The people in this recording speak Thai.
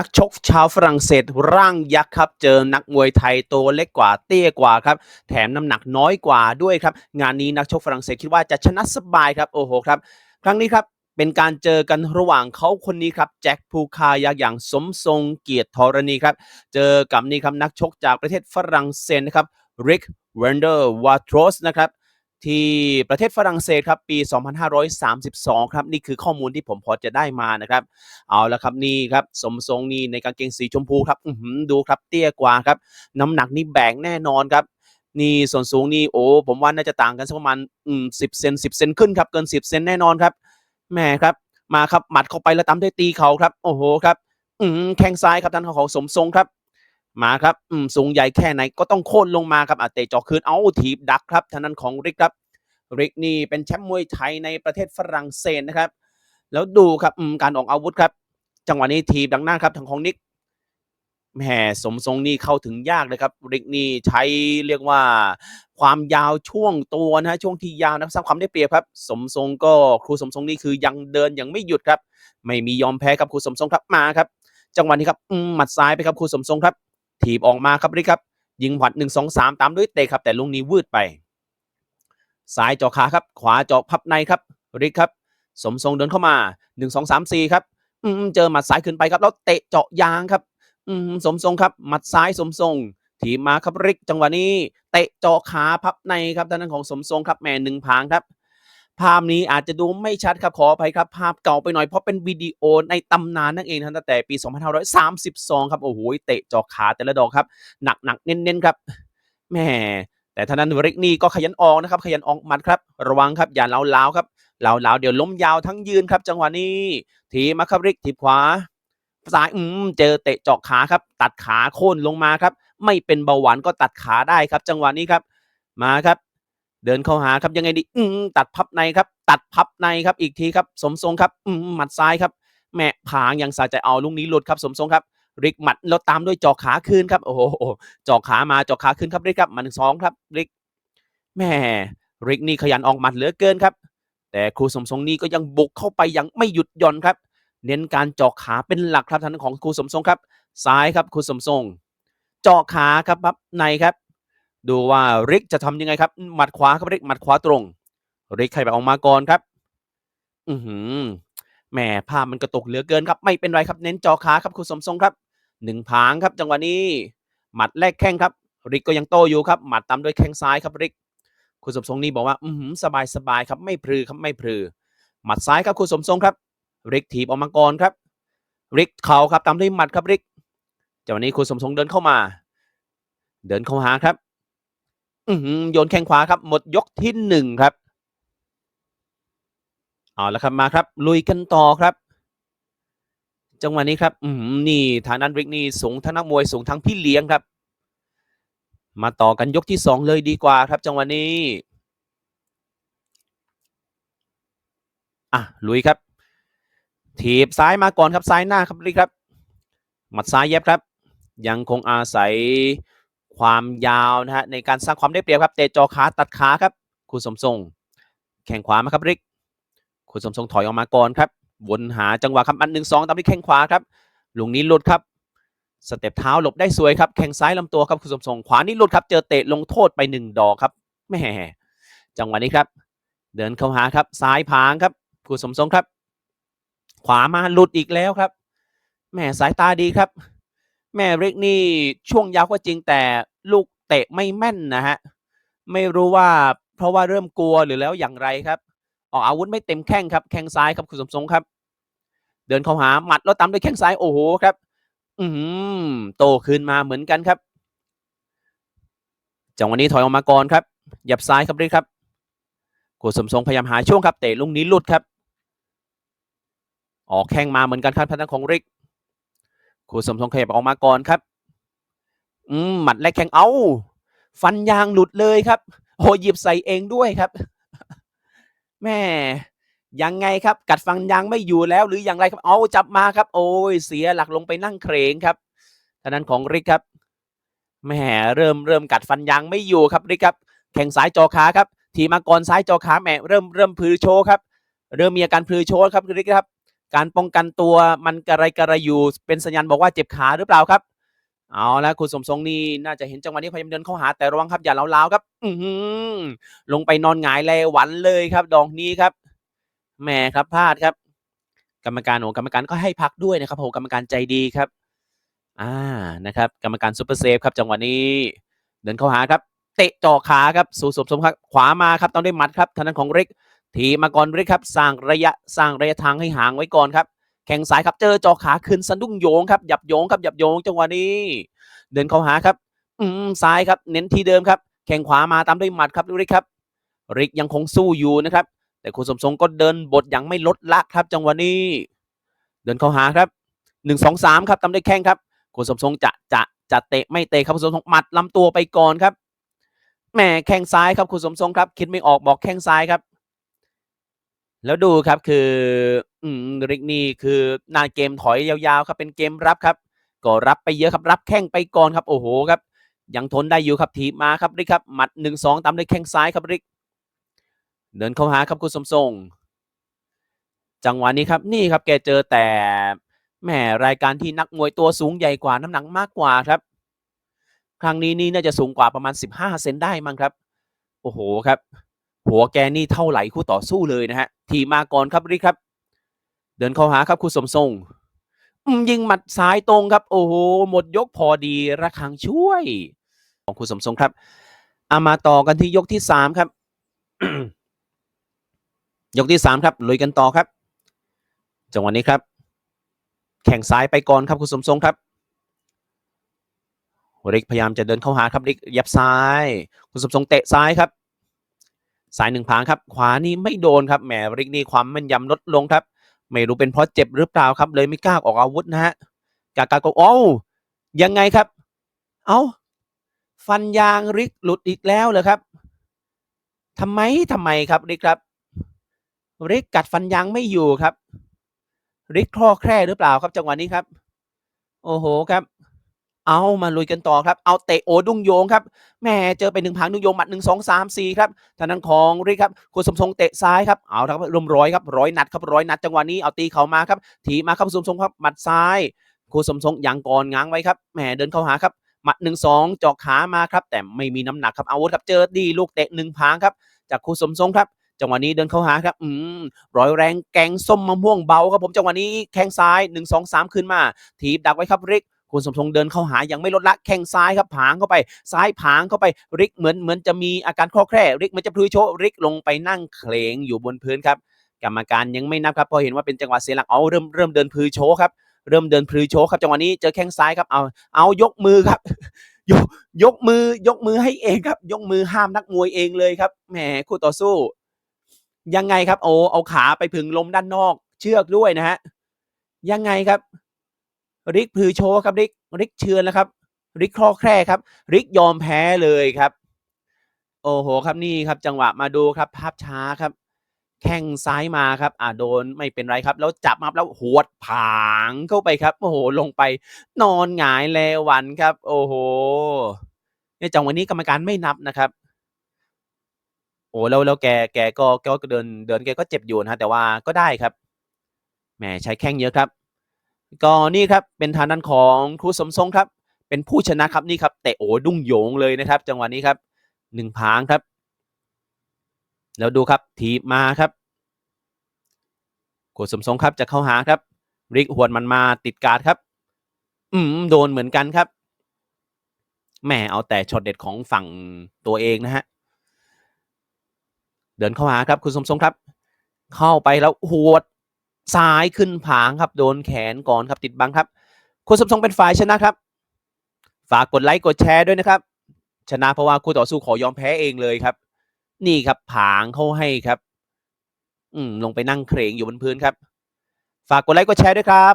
นักชกชาวฝรั่งเศสร่างยักษ์ครับเจอนักมวยไทยตัวเล็กกว่าเตี้ยกว่าครับแถมน้ำหนักน้อยกว่าด้วยครับงานนี้นักชกฝรั่งเศสคิดว่าจะชนะสบายครับโอ้โหครับครั้งนี้ครับเป็นการเจอกันระหว่างเขาคนนี้ครับแจ็คภูคายักษ์อย่างสมทรงเกียรติธรณีครับเจอกับนี่ครับนักชกจากประเทศฝรั่งเศสนะครับริกเวนเดอร์วาทรสนะครับ ที่ประเทศฝรั่งเศสครับปี 2532 ครับ นี่คือข้อมูลที่ผมพอจะได้มานะครับ เอาละครับนี่ครับ สมทรงนี่ในกางเกงสีชมพูครับอือหือดูครับเตี้ยกว่าครับ น้ำหนักนี่แบกแน่นอนครับนี่ส่วนสูงนี่โอ้ผมว่าน่าจะต่างกันสักประมาณอืมสิบเซนสิบเซนขึ้นครับเกินสิบเซนแน่นอนครับแหม่ครับ มาครับหมัดเข้าไปแล้วตามด้วยตีเขาครับ โอ้โหครับอืมแข้งซ้ายครับท่านของสมทรงครับ มาครับอืมสูงใหญ่แค่ไหนก็ต้องโค่นลงมาครับอาเตะจาะคืนเอาถีบดักครับทางนั้นของริกครับริกนี่เป็นแชมป์มวยไทยในประเทศฝรั่งเศสนะครับ แล้วดูครับอืมการออกอาวุธครับ จังหวะนี้ทีบดังหน้าครับทางของนิกแหมสมทรงนี่เข้าถึงยากเลยครับริกนี่ใช้เรียกว่าความยาวช่วงตัวนะฮะช่วงที่ยาวนะครับสร้างความได้เปรียบครับ สมทรงก็ครูสมทรงนี่คือยังเดินยังไม่หยุดครับ ไม่มียอมแพ้ครับครูสมทรงครับมาครับ จังหวะนี้ครับอืมหมัดซ้ายไปครับครูสมทรงครับ ถีบออกมาครับริกครับ ยิงหวัดหนึ่งสองสามตามด้วยเตะครับ แต่ลุงนี้วืดไปซ้ายเจาะขาครับ ขวาเจาะพับในครับริกครับ สมทรงเดินเข้ามาหนึ่งสองสามสี่ครับอืมเจอหมัดซ้ายขึ้นไปครับ แล้วเตะเจาะยางครับอืมสมทรงครับ หมัดซ้ายสมทรง ถีบมาครับริกจังหวะนี้ เตะเจาะขาพับในครับด้านนั้นของสมทรงครับแหม่หนึ่งพางครับ ภาพนี้อาจจะดูไม่ชัดครับขออภัยครับ ภาพเก่าไปหน่อยเพราะเป็นวิดีโอในตำนานนั่นเองนะตั้งแต่ปี 2532 ครับ โอ้โห เตะเจาะขาแต่ละดอกครับ หนักหนักๆเน้นๆครับแหม่แต่ท่านั้นริกนี่ก็ขยันออกนะครับ ขยันออกมัดครับ ระวังครับ อย่าเล้าๆครับเล้าๆเดี๋ยวล้มยาวทั้งยืนครับ จังหวะนี้ ทีมาครับริกทีบขวาซ้ายอืมเจอเตะเจาะขาครับ ตัดขาโค่นลงมาครับ ไม่เป็นเบาหวานก็ตัดขาได้ครับ จังหวะนี้ครับ มาครับ เดินเข้าหาครับยังไงดีอืมตัดพับในครับ ตัดพับในครับอีกทีครับ สมทรงครับอืมหมัดซ้ายครับแหม่ผางยังสาใจเอาลูกนี้หลุดครับ สมทรงครับริกหมัดแล้วตามด้วยเจาะขาคืนครับโอ้โหเจาะขามาเจาะขาคืนครับริกครับมาหนึ่งสองครับริกแหม่ริกนี่ขยันออกหมัดเหลือเกินครับ แต่ครูสมทรงนี่ก็ยังบุกเข้าไปยังไม่หยุดหย่อนครับ เน้นการเจาะขาเป็นหลักครับทางของครูสมทรงครับ ซ้ายครับครูสมทรงเจาะขาครับพับในครับ ดูว่าริกจะทำยังไงครับ หมัดขวาครับริกหมัดขวาตรง ริกใครไปออกมาก่อนครับ อือหือแหมภาพมันกระตุกเหลือเกินครับ ไม่เป็นไรครับเน้นจอขาครับคุณสมทรงครับหนึ่งผางครับ จังหวะนี้หมัดแรกแข้งครับ ริกก็ยังโตอยู่ครับ หมัดตามด้วยแข้งซ้ายครับริก คุณสมทรงนี่บอกว่า อือหือสบายสบายครับไม่พลือครับไม่พลือ หมัดซ้ายครับคุณสมทรงครับ ริกถีบออกมาก่อนครับ ริกเข่าครับตามด้วยหมัดครับริกจังหวะนี้คุณสมทรงเดินเข้ามา เดินเข้าหาครับ อืโยนแข้งขวาครับ หมดยกที่หนึ่งครับเอาละครับมาครับ ลุยกันต่อครับ จังหวะนี้ครับ อืนี่ทานันริกนี่สูงทั้งนักมวยสูงทั้งพี่เลี้ยงครับ มาต่อกันยกที่สองเลยดีกว่าครับ จังหวะนี้อะลุยครับ ถีบซ้ายมาก่อนครับซ้ายหน้าครับริกครับ หมัดซ้ายเย็บครับ ยังคงอาศัย ความยาวนะฮะในการสร้างความได้เปรียบครับ เตะจอขาตัดขาครับ คุณสมทรง แข่งขวามาครับริก คุณสมทรงถอยออกมาก่อนครับวนหาจังหวะครับอันหนึ่งสองตามที่แข้งขวาครับลุงนี้หลุดครับ สเต็ปเท้าหลบได้สวยครับแข้งซ้ายลำตัวครับคุณสมทรงขวานี่หลุดครับ เจอเตะลงโทษไปหนึ่งดอกครับแม่จังหวะนี้ครับ เดินเข้าหาครับซ้ายพางครับคุณสมทรงครับ ขวามาหลุดอีกแล้วครับแม่สายตาดีครับ แม่ริกนี่ช่วงยาวก็จริงแต่ลูกเตะไม่แม่นนะฮะ ไม่รู้ว่าเพราะว่าเริ่มกลัวหรือแล้วอย่างไรครับ ออกอาวุธไม่เต็มแข้งครับ แข้งซ้ายครับคุณสมทรงครับ เดินเข้าหาหมัดแล้วตามด้วยแข้งซ้ายโอ้โหครับ อือหือโตคืนมาเหมือนกันครับจังหวะนี้ถอยออกมาก่อนครับหยับซ้ายครับริกครับคุณสมทรงพยายามหาช่วงครับเตะลุงนี้ลุดครับ ออกแข้งมาเหมือนกันครับทางด้านของริก ครูสมทรงขยับออกมาก่อนครับอืมหมัดแรกแข่งเอา ฟันยางหลุดเลยครับโอหยิบใส่เองด้วยครับแม่ยังไงครับ กัดฟันยางไม่อยู่แล้ว หรืออย่างไรครับ เอาจับมาครับ โอ้ยเสียหลักลงไปนั่งเครงครับทางนั้นของริกครับแม่เริ่มเริ่มกัดฟันยางไม่อยู่ครับริกครับ แข่งซ้ายจอขาครับ ทีมาก่อนซ้ายจอขาแม่เริ่มเริ่มพือโชว์ครับ เริ่มมีอาการพือโชว์ครับริกครับ การป้องกันตัวมันกระไรกระไรอยู่เป็นสัญญาณบอกว่าเจ็บขาหรือเปล่าครับ เอาล้วคุณสมทรงนี่น่าจะเห็นจังหวะนี้พยายามเดินเข้าหาแต่ระวังครับอย่าเล้าๆครับ อืลงไปนอนหงายเลยหวันเลยครับ ดอกนี้ครับแหมครับพลาดครับ กรรมการโอ้กรรมการก็ให้พักด้วยนะครับโอ้กรรมการใจดีครับอ่านะครับกรรมการซูเปอร์เซฟครับจังหวะนี้เดินเข้าหาครับ เตะจ่อขาครับสู่สมสมครับขวามาครับต้องได้หมัดครับทางด้านของริก ทีมาก่อนริกครับสร้างระยะสร้างระยะทางให้ห่างไว้ก่อนครับ แข่งซ้ายครับเจอจอขาขึ้นสะดุ้งโยงครับหยับโยงครับหยับโยงจังหวะนี้ เดินเข้าหาครับ อืมซ้ายครับเน้นที่เดิมครับ แข่งขวามาตามด้วยหมัดครับริกครับ ริกยังคงสู้อยู่นะครับ แต่คุณสมทรงก็เดินบทอย่างไม่ลดละครับ จังหวะนี้ เดินเข้าหาครับหนึ่งสองสามครับตามด้วยแข้งครับคุณสมทรงจะจะจะเตะไม่เตะครับคุณสมทรงหมัดลำตัวไปก่อนครับแหมแข้งซ้ายครับคุณสมทรงครับ คิดไม่ออกบอกแข้งซ้ายครับ แล้วดูครับคืออืมริกนี่คือนาเกมถอยยาวๆครับเป็นเกมรับครับ ก็รับไปเยอะครับรับแข้งไปก่อนครับโอ้โหครับยังทนได้อยู่ครับถีบมาครับริกครับหมัดหนึ่งสองตามด้วยแข้งซ้ายครับริก เดินเข้าหาครับคุณสมทรงจังหวะนี้ครับนี่ครับแกเจอแต่แหมรายการที่นักมวยตัวสูงใหญ่กว่าน้ำหนักมากกว่าครับ ครั้งนี้นี่น่าจะสูงกว่าประมาณ 15เซนได้มั้งครับ โอ้โหครับ หัวแกนี่เท่าไหร่คู่ต่อสู้เลยนะฮะ ทีมาก่อนครับริครับ เดินเข้าหาครับคุณสมทรงยิงหมัดซ้ายตรงครับ โอ้โห หมดยกพอดีระฆังช่วย ของคุณสมทรงครับเอามาต่อกันที่ยกที่สามครับ ยกที่สามครับลุยกันต่อครับ จังหวะนี้ครับ แข่งซ้ายไปก่อนครับคุณสมทรงครับริกพยายามจะเดินเข้าหาครับริกยับซ้าย คุณสมทรงเตะซ้ายครับ ซ้ายหนึ่งพางครับ ขวานี่ไม่โดนครับแหมริกนี่ความม่นยำลดลงครับ ไม่รู้เป็นเพราะเจ็บหรือเปล่าครับ เลยไม่กล้าออกอาวุธนะฮะกากากโอ้ยังไงครับ เอา้าฟันยางริกหลุดอีกแล้วเหรอครับทำไมทำไมครับริกครับริกกัดฟันยางไม่อยู่ครับริกคลอแคร่หรือเปล่าครับจังหวะนี้ครับ โอ้โหครับ เอามาลุยกันต่อครับ เอาเตะโอดุงโยงครับแม่เจอไปหนึ่งพังดุงโยงหมัดหนึ่งสองสามสี่ครับทางนั้นของริกครับคุณสมทรงเตะซ้ายครับเอาครับรวมร้อยครับร้อยนัดครับร้อยนัดจังหวะนี้เอาตีเข่ามาครับถีมาครับคุณสมทรงครับหมัดซ้ายคุณสมทรงยังก่อนง้างไว้ครับแหมเดินเข้าหาครับหมัดหนึ่งสองจอกขามาครับแต่ไม่มีน้ำหนักครับอาวุธครับเจอดีลูกเตะหนึ่งพางครับจากคุณสมทรงครับจังหวะนี้เดินเข้าหาครับ อืมร้อยแรงแกงส้มมะม่วงเบาครับผมจังหวะนี้แข้งซ้ายหนึ่งสองสามขึ้นมา ถีบดักไว้ครับริก คุณสมทรงเดินเข้าหายังไม่ลดละแข้งซ้ายครับผางเข้าไป ซ้ายผางเข้าไปริกเหมือนเหมือนจะมีอาการคลอแคร่ริกมันจะพลุยโชริกลงไปนั่งเคลงอยู่บนพื้นครับ กรรมการยังไม่นับครับเพอเห็นว่าเป็นจังหวะเสียหลักเอาเริ่มเริ่มเดินพลุยโชครับเริ่มเดินพลุยโชว์ครับจังหวะนี้เจอแข้งซ้ายครับเอาเอายกมือครับ ยกยกมือยกมือให้เองครับ ยกมือห้ามนักมวยเองเลยครับแหมคู่ต่อสู้ ยังไงครับ โอ้เอาขาไปผึ่งลมด้านนอก เชือกด้วยนะฮะยังไงครับ ริกพือโชว์ครับริกริกเชือนแล้วครับ ริกคลอแคร่ครับ ริกยอมแพ้เลยครับ โอ้โหครับนี่ครับ จังหวะมาดูครับภาพช้าครับ แข้งซ้ายมาครับ อ่าโดนไม่เป็นไรครับ แล้วจับมาแล้วหวดผางเข้าไปครับโอ้โหลงไป นอนหงายแลวันครับ โอ้โหในจังหวะนี้กรรมการไม่นับนะครับโอ้แล้วแล้วแกแกก็แกก็เดินเดินแกก็เจ็บอยู่นฮะแต่ว่าก็ได้ครับแหมใช้แข้งเยอะครับ ก็นี่ครับเป็นทางด้านของครูสมทรงครับ เป็นผู้ชนะครับนี่ครับเตะโอดุ้งโยงเลยนะครับ จังหวะนี้ครับหนึ่งพางครับ แล้วดูครับทีบมาครับครูสมทรงครับจะเข้าหาครับริกหวนมันมาติดการ์ดครับ อืมโดนเหมือนกันครับแหมเอาแต่ช็อตเด็ดของฝั่งตัวเองนะฮะเดินเข้าหาครับคุณสมทรงครับ เข้าไปแล้วหวด ซ้ายขึ้นผางครับโดนแขนก่อนครับติดบังครับคุณสมทรงเป็นฝ่ายชนะครับ ฝากกดไลค์กดแชร์ด้วยนะครับ ชนะเพราะว่าคู่ต่อสู้ขอยอมแพ้เองเลยครับ นี่ครับผางเข้าให้ครับ อืมลงไปนั่งเครงอยู่บนพื้นครับ ฝากกดไลค์กดแชร์ด้วยครับ